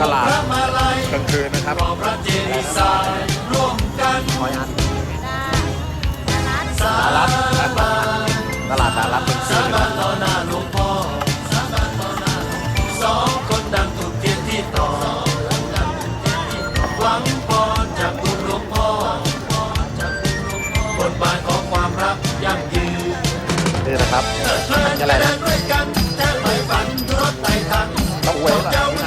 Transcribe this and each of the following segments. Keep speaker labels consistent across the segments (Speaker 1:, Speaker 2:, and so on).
Speaker 1: ตลาดกลางคืนนะครับ
Speaker 2: พระเจดีย์ทรายร่วมกัน
Speaker 1: หอยอัน
Speaker 2: สา
Speaker 1: ดารัตตลาดดารัตกลางคื
Speaker 2: สาน
Speaker 1: นะค
Speaker 2: บานต่อหน้าหลวงพ่อสองคนดังถูกเทียนที่ต่อหวังพรจากคุณหลวงพ่อบทบาทของความรักยั่งยืน
Speaker 1: นี่นะครับ
Speaker 2: เพลิน
Speaker 1: อะไร
Speaker 2: เดิ
Speaker 1: นะ
Speaker 2: นด้วยกันแท้นรถไต่ทัน
Speaker 1: ต้องเว้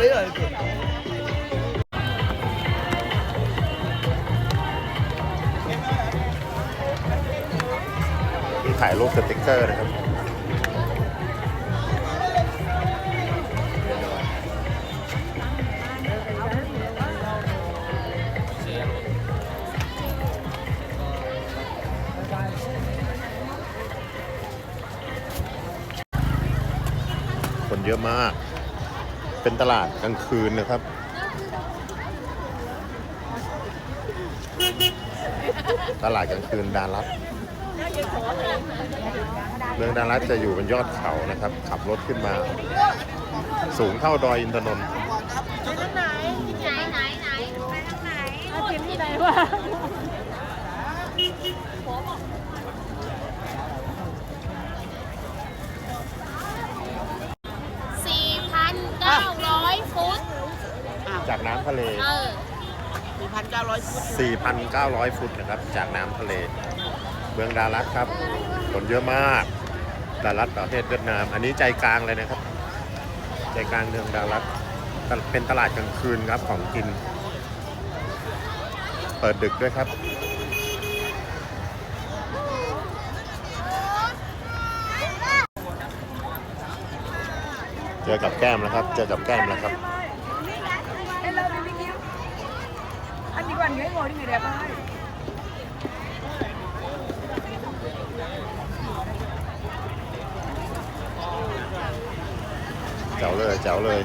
Speaker 2: มี
Speaker 1: ถ่ายรูปสติกเกอร์ นะครับคนเยอะมาก เป็นตลาดกลางคืนนะครับ ตลาดกลางคืนดารัตเมืองดารัตจะอยู่บนยอดเขานะครับ ขับรถขึ้นมา สูงเท่าดอยอินทนนท์
Speaker 3: ไหนไหนไหนไปทางไหน
Speaker 4: เอาเข็มที่ไหนวะ
Speaker 3: สี่พันเก้าร้อยฟุต
Speaker 1: จากน้ำทะเล
Speaker 3: เออ
Speaker 1: 4,900 ฟุตนะครับ จากน้ำทะเล เมืองดารัตครับคนเยอะมาก ดารัตประเทศเวียดนาม อันนี้ใจกลางเลยนะครับ ใจกลางเมืองดารัตเป็นตลาดกลางคืนครับของกิน เปิดดึกด้วยครับ เจอกับแก้มแล้วครับ เจอกับแก้มแล้วครับ
Speaker 4: chỉ còn ghế ngồi đi người đẹp thôi.
Speaker 1: แจ๋วเลยแจ๋วเลย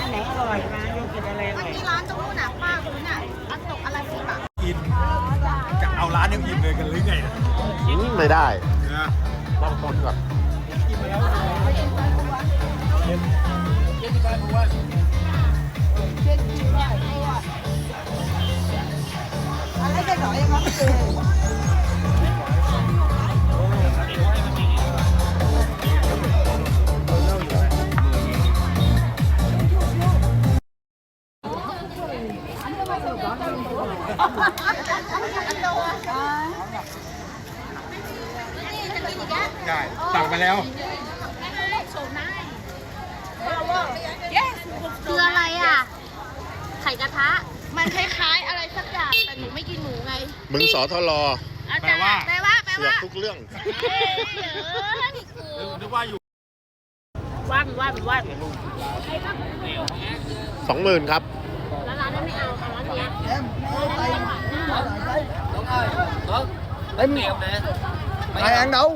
Speaker 4: Anh này rồi mà vô kìa đây lên
Speaker 3: ที่ร้านตรงนู้นน่ะป้าคุณน่ะอันตกอะไรสิบอะ
Speaker 5: กินจะเอาร้านยังอิ่มเลยกันหรือไง
Speaker 1: อืมไม่ได้
Speaker 5: นะ
Speaker 1: ต้องคนก่อน
Speaker 4: Anh lấy cái gọi em không cười.
Speaker 5: ไข่
Speaker 3: กระทะ มันคล้ายๆ อะไรสักอย่างแต่หนูไม่กินหมูไง
Speaker 1: มึงสอทลอ
Speaker 3: อาจารย์
Speaker 5: แปลว่า
Speaker 3: แปลว่าแปล
Speaker 1: เสือก
Speaker 3: ว่า
Speaker 1: ทุกเรื่อง
Speaker 3: เอ้ยเออ
Speaker 5: นึกว่าอยู่
Speaker 3: วันวันวัน
Speaker 1: สองหมื่นครับ
Speaker 3: แล้วร้านนั้นไม่เอาค่ะร้านเนี้ย
Speaker 6: Ai ăn đâu?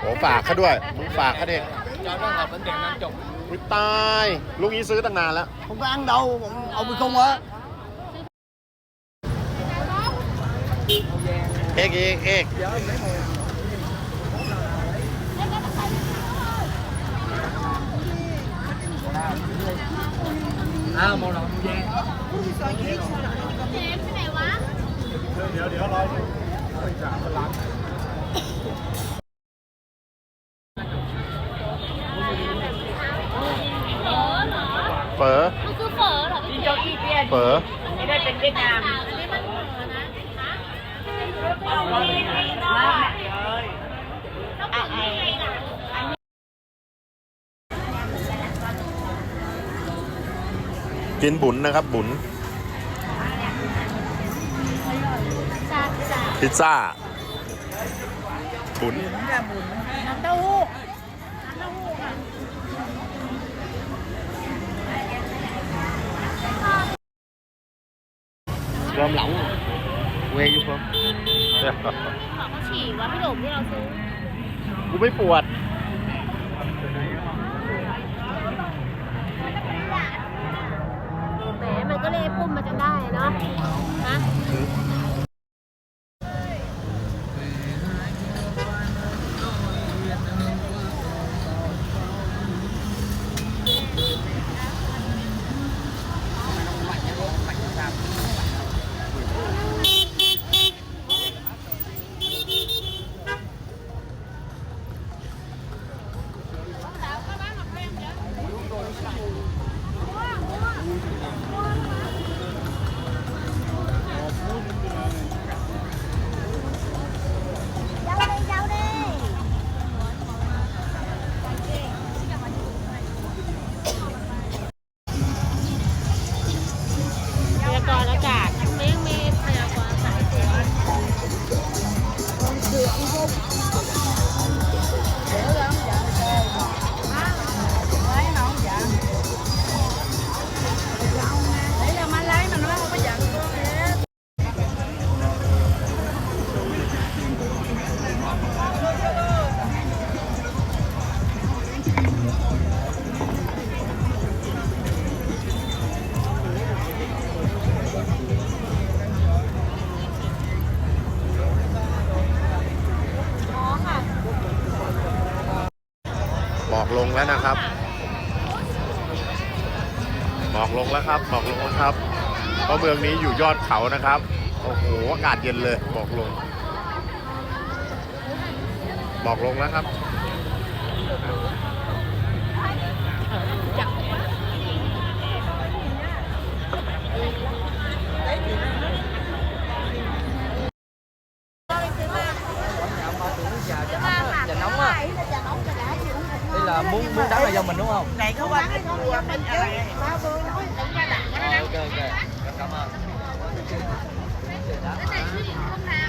Speaker 1: โอ้ฝากเขาด้วย มึงฝากเขาดิ วิตายลูกนี้ซื้อตั้งนานแล้ว
Speaker 6: Không có ăn đâu, ông- ông bị không á.
Speaker 1: เอกเอกเอก
Speaker 5: อ้าวมองเราดูแย่
Speaker 3: เจ๊ไปไหนวะ
Speaker 5: เดี๋ยวเดี๋ยวรอ
Speaker 1: เฝอ
Speaker 3: มันคือเฝอเหรอพี่
Speaker 4: Cho chi tiền.
Speaker 1: เฝอ
Speaker 4: Cái đây เป็นเวียดนาม
Speaker 3: อันนี้มันเฝอนะฮะ
Speaker 4: อะไอ้
Speaker 1: กินบุญนะครับบุญ
Speaker 3: จ้าจ้า
Speaker 1: พิซซ่า บุญ
Speaker 4: น้ำเต้าหู้
Speaker 6: from lẩu where you from
Speaker 3: ขอเขาฉี่ว่าพี่หนุ่มที่เราซื้อ
Speaker 1: กูไม่ปวด
Speaker 3: แหมมันก็เลยปุ่มมาจนได้เนาะฮะ
Speaker 1: แล้วนะครับ หมอกลงแล้วครับ หมอกลงแล้วครับ เพราะเมืองนี้อยู่ยอดเขานะครับ โอ้โห อากาศเย็นเลย หมอกลง หมอกลงแล้วครับ
Speaker 6: Chà do mình đúng không?
Speaker 4: Này không anh của bên
Speaker 6: này. Ok ok. Cảm ơn.
Speaker 5: Cái này không nào.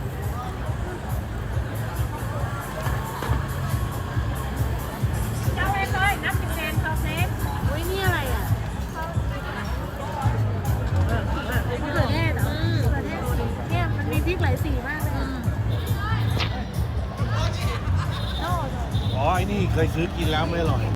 Speaker 5: เคยซื้อกินแล้วไม่อร่อย